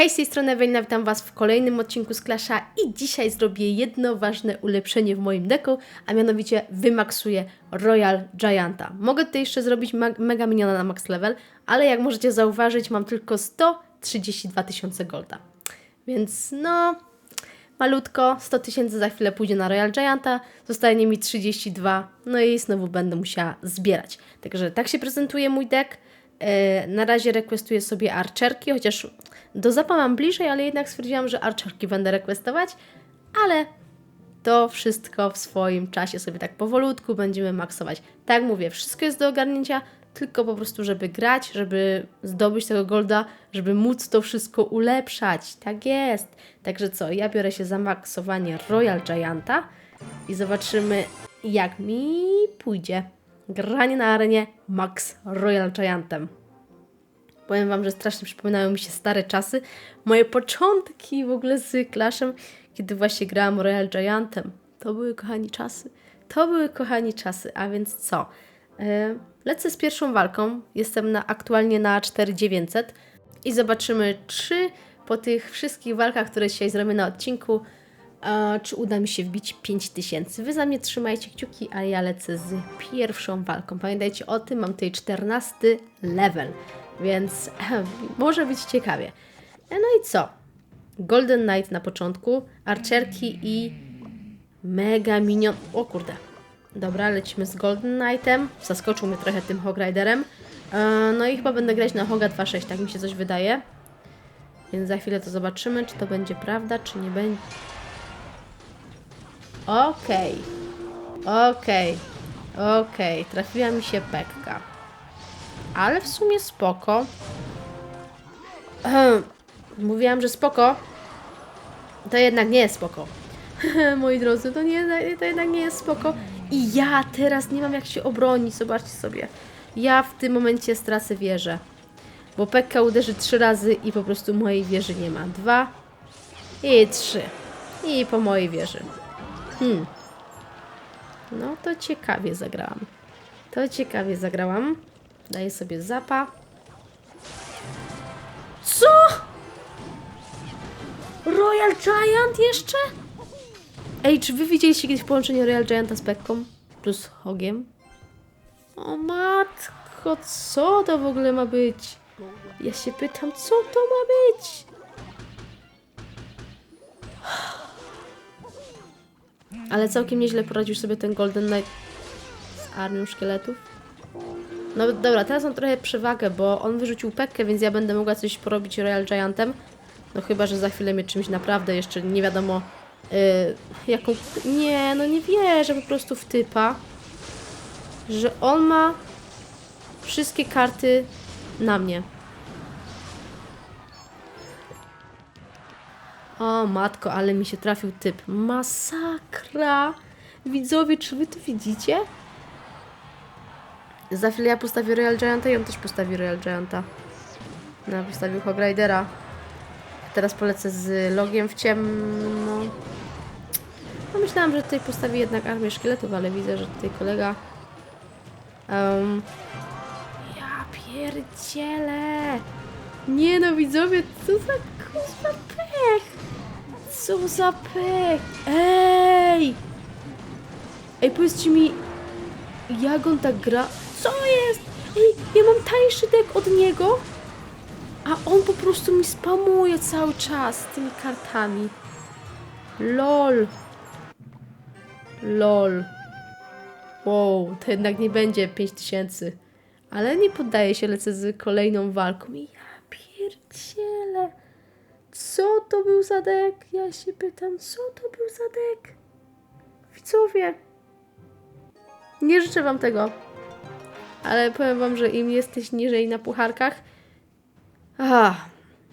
Hej, z tej strony Ewelina, witam Was w kolejnym odcinku z Clasha i dzisiaj zrobię jedno ważne ulepszenie w moim deku, a mianowicie wymaksuję Royal Gianta. Mogę tutaj jeszcze zrobić mega miniona na max level, ale jak możecie zauważyć mam tylko 132 tysiące golda. Więc no, malutko, 100 tysięcy za chwilę pójdzie na Royal Gianta, zostanie mi 32, no i znowu będę musiała zbierać. Także tak się prezentuje mój deck. E, Na razie requestuję sobie archerki, chociaż do zapa mam bliżej, ale jednak stwierdziłam, że archerki będę requestować, ale to wszystko w swoim czasie sobie tak powolutku będziemy maksować. Tak mówię, wszystko jest do ogarnięcia, tylko po prostu, żeby grać, żeby zdobyć tego golda, żeby móc to wszystko ulepszać. Tak jest. Także co, ja biorę się za maksowanie Royal Gianta i zobaczymy, jak mi pójdzie. Granie na arenie Max Royal Giantem. Powiem Wam, że strasznie przypominają mi się stare czasy. Moje początki w ogóle z Clashem, kiedy właśnie grałam Royal Giantem. To były kochani czasy. To były kochani czasy. A więc co? E, Lecę z pierwszą walką. Jestem na, aktualnie na 4900 i zobaczymy, czy po tych wszystkich walkach, które dzisiaj zrobię na odcinku, czy uda mi się wbić 5000. Wy za mnie trzymajcie kciuki, a ja lecę z pierwszą walką. Pamiętajcie o tym, mam tutaj 14 level, więc może być ciekawie. No i co? Golden Knight na początku, archerki i mega minion. O kurde. Dobra, lecimy z Golden Knightem. Zaskoczył mnie trochę tym Hog Riderem. E, No i chyba będę grać na Hoga 2.6, tak mi się coś wydaje. Więc za chwilę to zobaczymy, czy to będzie prawda, czy nie będzie. Okej. Okej. Okej. Trafiła mi się pekka. Ale w sumie spoko. Mówiłam, że spoko. To jednak nie jest spoko. Moi drodzy, to, nie, to jednak nie jest spoko. I ja teraz nie mam jak się obronić. Zobaczcie sobie. Ja w tym momencie stracę wieżę. Bo Pekka uderzy trzy razy i po prostu mojej wieży nie ma. Dwa i trzy. I po mojej wieży. Hmm. No to ciekawie zagrałam. To ciekawie zagrałam. Daję sobie zapa. Co? Royal Giant jeszcze? Ej, czy wy widzieliście kiedyś połączenie Royal Gianta z Pekką? Plus Hogiem? O matko, co to w ogóle ma być? Ja się pytam, co to ma być? Ale całkiem nieźle poradził sobie ten Golden Knight z armią szkieletów. No dobra, teraz mam trochę przewagę, bo on wyrzucił Pekkę, więc ja będę mogła coś porobić Royal Giantem. No chyba, że za chwilę mnie czymś naprawdę jeszcze nie wiadomo yy, jaką... Nie, no nie wierzę po prostu w typa, że on ma wszystkie karty na mnie. O matko, ale mi się trafił typ. Masakra! Widzowie, czy wy to widzicie? Za chwilę ja postawię Royal Gianta i on też postawi Royal Gianta. No, postawił Hog Ridera. Teraz polecę z logiem w ciemno. No myślałam, że tutaj postawi jednak armię szkieletów, ale widzę, że tutaj kolega... Um, ja pierdzielę! Nie no, widzowie, co za kurwa Co za pech! Ej! Ej, powiedzcie mi, jak on tak gra? Co jest? Ej, ja mam tańszy deck od niego, a on po prostu mi spamuje cały czas z tymi kartami. LOL. LOL. Wow, to jednak nie będzie 5000. Ale nie poddaję się, lecę z kolejną walką. I ja pierdzielę. Co to był za deck? Ja się pytam, co to był za deck? Widzowie, nie życzę wam tego. Ale powiem wam, że im jesteś niżej na pucharkach, a,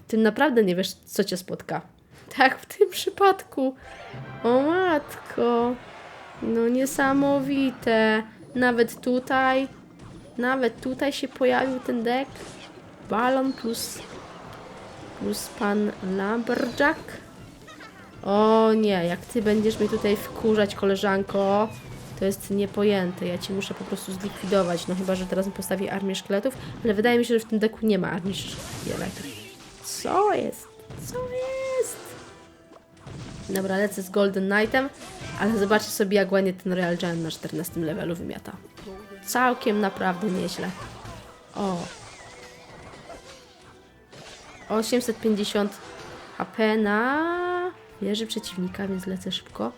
tym naprawdę nie wiesz, co cię spotka. Tak, w tym przypadku. O matko. No niesamowite. Nawet tutaj, nawet tutaj się pojawił ten deck. Balon plus, plus pan Lumberjack. O nie, jak ty będziesz mnie tutaj wkurzać, koleżanko, to jest niepojęte. Ja ci muszę po prostu zlikwidować. No chyba, że teraz mi postawię armię szkieletów, ale wydaje mi się, że w tym deku nie ma armii szkieletów. Co jest? Co jest? Dobra, lecę z Golden Knightem, ale zobaczcie sobie, jak ładnie ten Royal Giant na 14 levelu wymiata. Całkiem naprawdę nieźle. O. 850 HP na wieży przeciwnika, więc lecę szybko.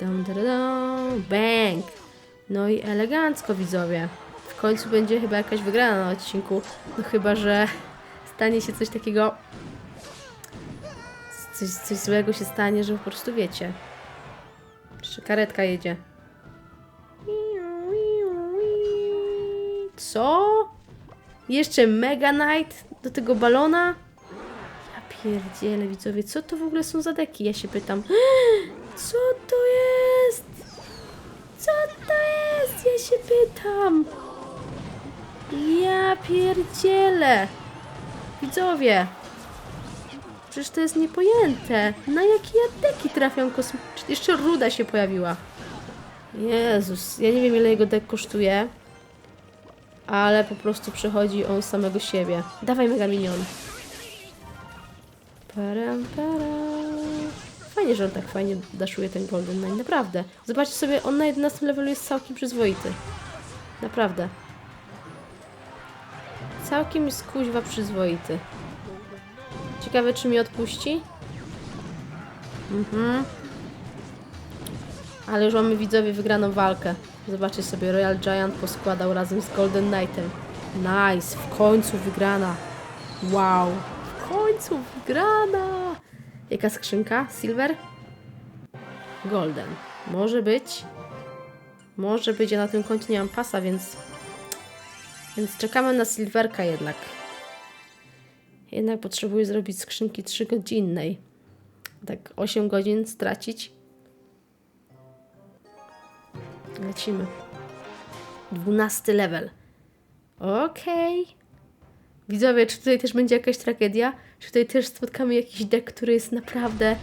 Dum, dum, bang! No i elegancko, widzowie. W końcu będzie chyba jakaś wygrana na odcinku. No chyba, że stanie się coś takiego... Coś, coś złego się stanie, że po prostu wiecie. Jeszcze karetka jedzie. Co? Jeszcze Mega Knight do tego balona? Ja pierdzielę, widzowie, co to w ogóle są za deki? Ja się pytam. Co to jest? Co to jest? Ja się pytam. Ja pierdzielę. Widzowie. Przecież to jest niepojęte. Na jakie ja deki trafiam kosm... Jeszcze ruda się pojawiła. Jezus, ja nie wiem ile jego dek kosztuje. Ale po prostu przechodzi on samego siebie. Dawaj Mega Minion. Param, param. Fajnie, że on tak fajnie daszuje ten Golden Knight, naprawdę. Zobaczcie sobie, on na 11 levelu jest całkiem przyzwoity. Naprawdę. Całkiem jest kuźwa przyzwoity. Ciekawe, czy mi odpuści? Mhm. Ale już mamy widzowie wygraną walkę. Zobaczcie sobie, Royal Giant poskładał razem z Golden Knightem. Nice, w końcu wygrana. Wow, końcu wygrana. Jaka skrzynka? Silver? Golden. Może być. Może być, ja na tym koncie nie mam pasa, więc... Więc czekamy na Silverka jednak. Jednak potrzebuję zrobić skrzynki 3 godzinnej. Tak 8 godzin stracić. Lecimy. 12 level. Okej. Widzowie, czy tutaj też będzie jakaś tragedia? Czy tutaj też spotkamy jakiś deck, który jest naprawdę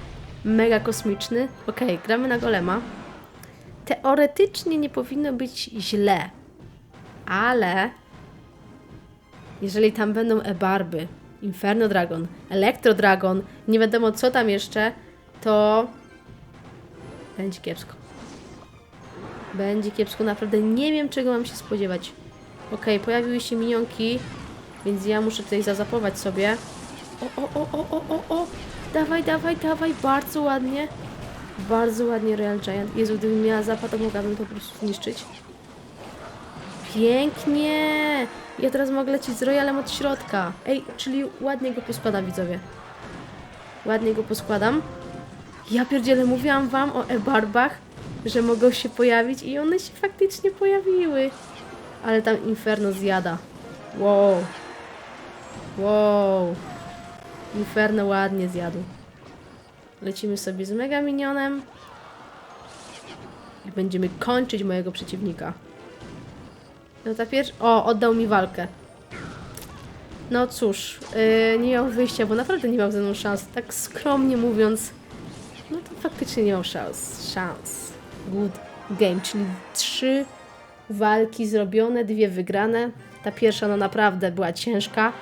mega kosmiczny? Okej, gramy na golema. Teoretycznie nie powinno być źle. Ale jeżeli tam będą e-barby, Inferno Dragon, Electro Dragon, nie wiadomo co tam jeszcze, to będzie kiepsko. Będzie kiepsko, naprawdę nie wiem czego mam się spodziewać. Okej, pojawiły się minionki, więc ja muszę tutaj zazapować sobie. O, o, o, o, o, o, o! Dawaj, dawaj, dawaj, bardzo ładnie. Bardzo ładnie Real Giant. Jezu, gdybym miała zapad, to mogłabym to po prostu zniszczyć. Pięknie! Ja teraz mogę lecieć z Royalem od środka. Ej, czyli ładnie go poskładam, widzowie. Ładnie go poskładam. Ja pierdzielę, mówiłam wam o e-barbach, że mogą się pojawić i one się faktycznie pojawiły. Ale tam Inferno zjada. Wow. Wow. Inferno ładnie zjadł. Lecimy sobie z Mega Minionem. I będziemy kończyć mojego przeciwnika. No ta pierwsza... O, oddał mi walkę. No cóż, yy, nie miał wyjścia, bo naprawdę nie miał ze mną szans. Tak skromnie mówiąc, no to faktycznie nie miał szans. Szans. Good game, czyli trzy walki zrobione, dwie wygrane. Ta pierwsza no naprawdę była ciężka,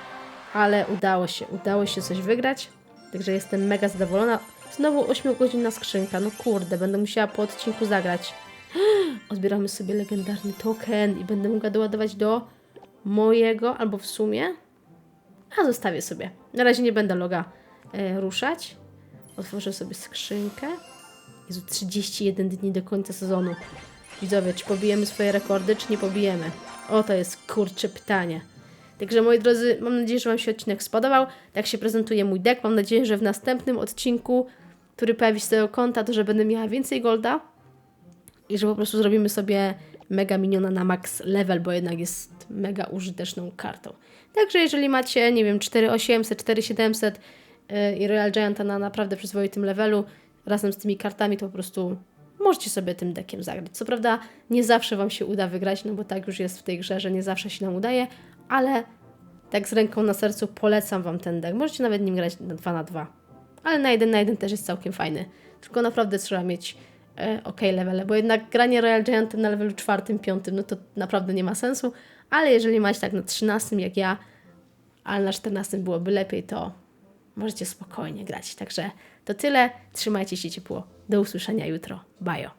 ale udało się, udało się coś wygrać. Także jestem mega zadowolona. Znowu 8 godzin na skrzynka. No kurde, będę musiała po odcinku zagrać. Odbieramy sobie legendarny token i będę mogła doładować do mojego, albo w sumie. A zostawię sobie. Na razie nie będę loga e, ruszać. Otworzę sobie skrzynkę. Jezu, 31 dni do końca sezonu. Widzowie, czy pobijemy swoje rekordy, czy nie pobijemy? O, to jest kurcze pytanie. Także moi drodzy, mam nadzieję, że Wam się odcinek spodobał. Tak się prezentuje mój deck. Mam nadzieję, że w następnym odcinku, który pojawi się z tego konta, to że będę miała więcej golda i że po prostu zrobimy sobie mega miniona na max level, bo jednak jest mega użyteczną kartą. Także jeżeli macie, nie wiem, 4800, 4700 yy, i Royal Gianta na naprawdę przyzwoitym levelu razem z tymi kartami, to po prostu możecie sobie tym deckiem zagrać. Co prawda nie zawsze Wam się uda wygrać, no bo tak już jest w tej grze, że nie zawsze się nam udaje, ale tak z ręką na sercu polecam Wam ten deck. Możecie nawet nim grać na 2 na 2 ale na 1 na 1 też jest całkiem fajny. Tylko naprawdę trzeba mieć e, ok levele, bo jednak granie Royal Giantem na levelu 4, 5, no to naprawdę nie ma sensu, ale jeżeli macie tak na 13 jak ja, ale na 14 byłoby lepiej, to możecie spokojnie grać. Także to tyle. Trzymajcie się ciepło. Do usłyszenia jutro. Bajo.